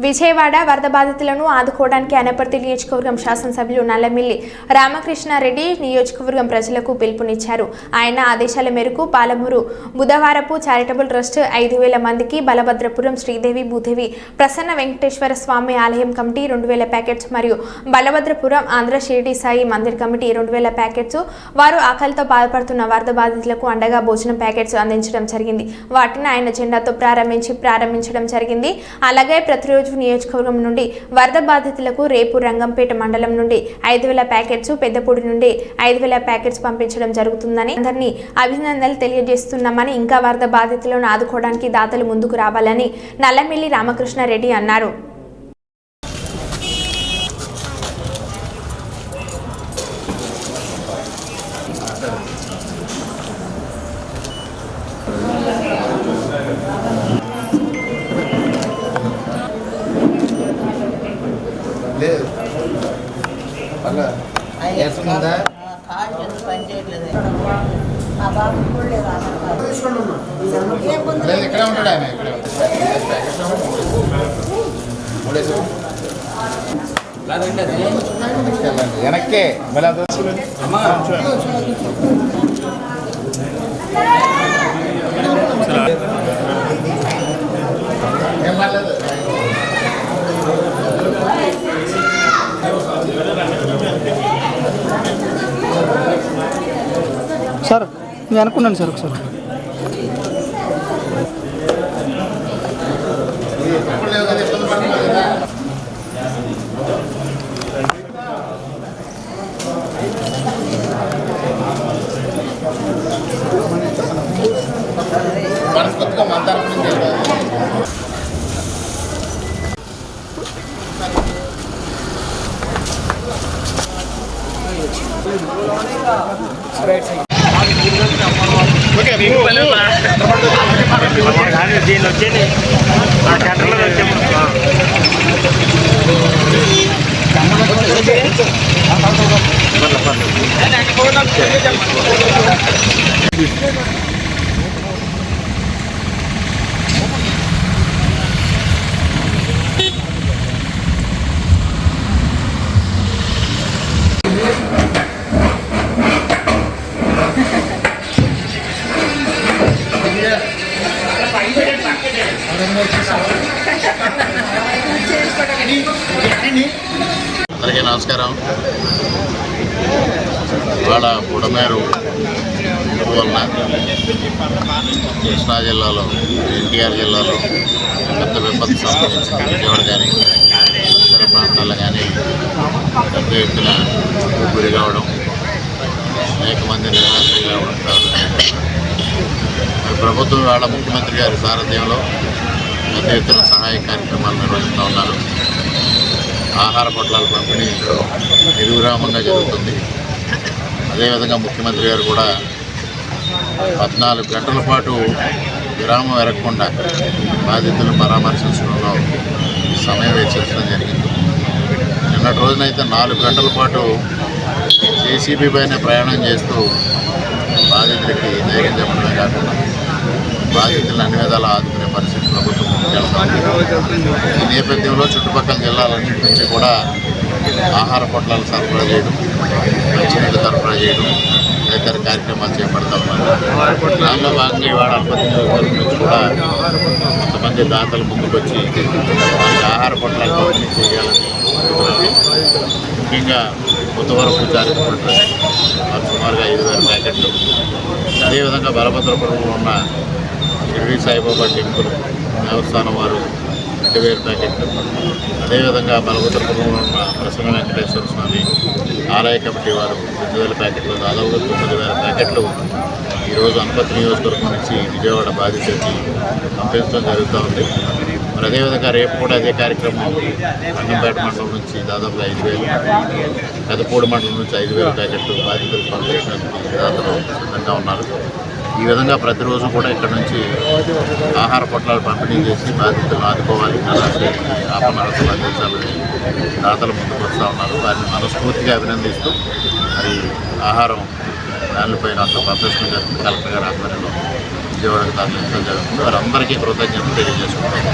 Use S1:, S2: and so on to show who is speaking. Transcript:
S1: విజయవాడ వరద బాధితులను ఆదుకోవడానికి అనపర్తి నియోజకవర్గం శాసనసభ్యులు నల్లమిల్లి రామకృష్ణారెడ్డి నియోజకవర్గం ప్రజలకు పిలుపునిచ్చారు. ఆయన ఆదేశాల మేరకు పాలమూరు బుధవారపు చారిటబుల్ ట్రస్ట్ ఐదు వేల మందికి బలభద్రపురం శ్రీదేవి భూదేవి ప్రసన్న వెంకటేశ్వర స్వామి ఆలయం కమిటీ రెండు వేల ప్యాకెట్స్ మరియు బలభద్రపురం ఆంధ్ర షిరిడి సాయి మందిర్ కమిటీ రెండు వేల ప్యాకెట్స్. వారు ఆకలితో బాధపడుతున్న వరద బాధితులకు అండగా భోజనం ప్యాకెట్స్ అందించడం జరిగింది. వాటిని ఆయన జెండాతో ప్రారంభించి ప్రారంభించడం జరిగింది. అలాగే ప్రతిరోజు నియోజకవర్గం నుండి వరద బాధితులకు రేపు రంగంపేట మండలం నుండి ఐదు వేల ప్యాకెట్స్ పెద్దపూడి నుండి ఐదు వేల ప్యాకెట్స్ పంపించడం జరుగుతుందని అందరినీ అభినందనలు తెలియజేస్తున్నామని ఇంకా వరద బాధితులను ఆదుకోవడానికి దాతలు ముందుకు రావాలని నల్లమిల్లి రామకృష్ణారెడ్డి అన్నారు.
S2: లేదు
S3: లేకుంటే
S2: లేదు ఇక్కడే ఉంటాడు ఆయన ఇక్కడే మూడేసి వెళ్ళండి వెనక్కే మళ్ళీ
S4: సార్ నేను అనుకున్నాను సార్ ఒకసారి.
S2: ఇప్పుడు లేదు మనస్ఫూర్తిగా
S5: దీనిలో వచ్చేది ఆ సెంటర్లో వచ్చాము
S2: అందరికీ నమస్కారం. ఇవాళ బుడమేరు వలన కృష్ణా జిల్లాలో ఎన్టీఆర్ జిల్లాలో పెద్ద విపత్తు సంభవించింది. విజయవాడ కానీ ఇతర ప్రాంతాల్లో కానీ పెద్ద ఎత్తున గురి కావడం అనేక మంది నిరాశ్రయ కావడం ప్రభుత్వం వాళ్ళ ముఖ్యమంత్రి గారి సారథ్యంలో పెద్ద ఎత్తున సహాయ కార్యక్రమాలు నిర్వహిస్తూ ఉన్నారు. ఆహార పొట్లాల పంపిణీ నిర్విరామంగా జరుగుతుంది. అదేవిధంగా ముఖ్యమంత్రి గారు కూడా పద్నాలుగు గంటల పాటు విరామం ఎరగకుండా బాధితులను పరామర్శించడంలో సమయం వెచ్చించడం జరిగింది. నిన్నటి రోజునైతే నాలుగు గంటల పాటు జేసీబీ పైన ప్రయాణం చేస్తూ బాధితులకి ధైర్యం చెప్పడమే కాకుండా బాధితులను అన్ని విధాలా ఆదుకునే పరిస్థితి ప్రభుత్వం ఈ నేపథ్యంలో చుట్టుపక్కల జిల్లాలన్నింటి నుంచి కూడా ఆహార పొట్లాలు సరఫరా చేయడం మంచినీళ్ళు సరఫరా చేయడం తదితర కార్యక్రమాలు చేపడతా ఉన్నారు దానిలో భాగంగా ఇవాళ అల్పతి నియోజకవర్గం నుంచి కూడా కొంతమంది దాతలు ముందుకొచ్చి వాళ్ళకి ఆహార పొట్లాలు పంపిణీ చేయాలని ముఖ్యంగా కొత్తవరపు చారిటబుల్ సుమారుగా ఐదు వేల ప్యాకెట్లు అదేవిధంగా బలభద్రపురంలో ఉన్న షిరిడి సాయిబాబా టెంపుల్ దేవస్థానం వారు రెండు వేల ప్యాకెట్లు అదేవిధంగా బలభద్రపురంలో ఉన్న ప్రసన్న వెంకటేశ్వర స్వామి ఆలయ కమిటీ వారు రెండు వేల ప్యాకెట్లు దాదాపు తొమ్మిది వేల ప్యాకెట్లు ఈరోజు అనుపతి నియోజకవర్గం నుంచి విజయవాడ బాధితులకి పంపించడం జరుగుతూ ఉంది. మరి అదేవిధంగా రేపు కూడా అదే కార్యక్రమం రంగంపేట మండలం నుంచి దాదాపు ఐదు వేలు పెదపూడి మండలం నుంచి ఐదు వేల ప్యాకెట్లు బాధితులు పంపించడానికి దాదాపు సిద్ధంగా ఉన్నారు. ఈ విధంగా ప్రతిరోజు కూడా ఇక్కడ నుంచి ఆహార పొట్లాలు పంపిణీ చేసి బాధితులను ఆదుకోవాలి నరాశకి ఆపనరసలు అందించాలని దాతలు ముందుకు వస్తూ ఉన్నారు. వారిని మనస్ఫూర్తిగా అభినందిస్తూ మరి ఆహారం దానిపైన అక్కడ పంపించడం జరుగుతుంది. కలెక్టర్ గారి ఆధ్వర్యంలో విజయవాడకు తరలించడం జరుగుతుంది. వారందరికీ కృతజ్ఞతలు తెలియజేసుకుంటాం.